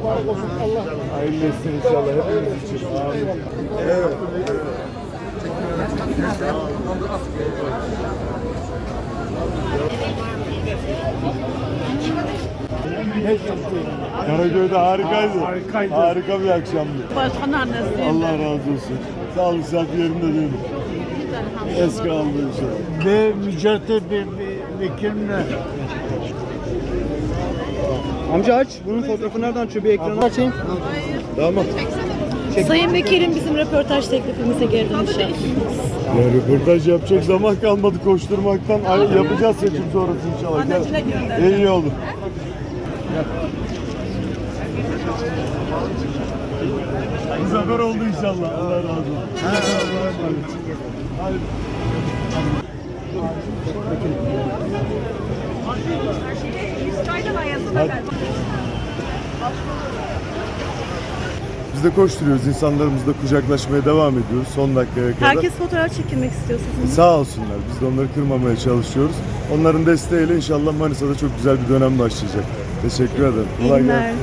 mübarek olsun. Allah Hayırlı etsin inşallah hepimiz için. Amin. Evet. Karagöy'de harikaydı. Harikaydı. Harika bir akşamdı. Başkan annesiyim. Allah razı olsun. Sağlık sıhhat yerinde diyorum. Eski aldı inşallah. ve mücadele bir, bir vekilimle. Amca aç. Bunun fotoğrafı nereden açıyor? Bir ekrana açayım. Tamam. Sayın Vekilim bizim röportaj teklifimize geri dönüş yaptı. Ya röportaj yapacak zaman kalmadı koşturmaktan. Ay, yapacağız seçim sonrası inşallah. Gel. Gönderdim. İyi oldu. Bu sefer oldu inşallah. Allah razı olsun. Allah'a Hadi. Biz de koşturuyoruz. İnsanlarımızla kucaklaşmaya devam ediyoruz son dakikaya kadar. Herkes fotoğraf çekilmek istiyor sizinle. Sağ olsunlar. Biz de onları kırmamaya çalışıyoruz. Onların desteğiyle inşallah Manisa'da çok güzel bir dönem başlayacak. Teşekkür ederim. İyi Kolay günler. gelsin.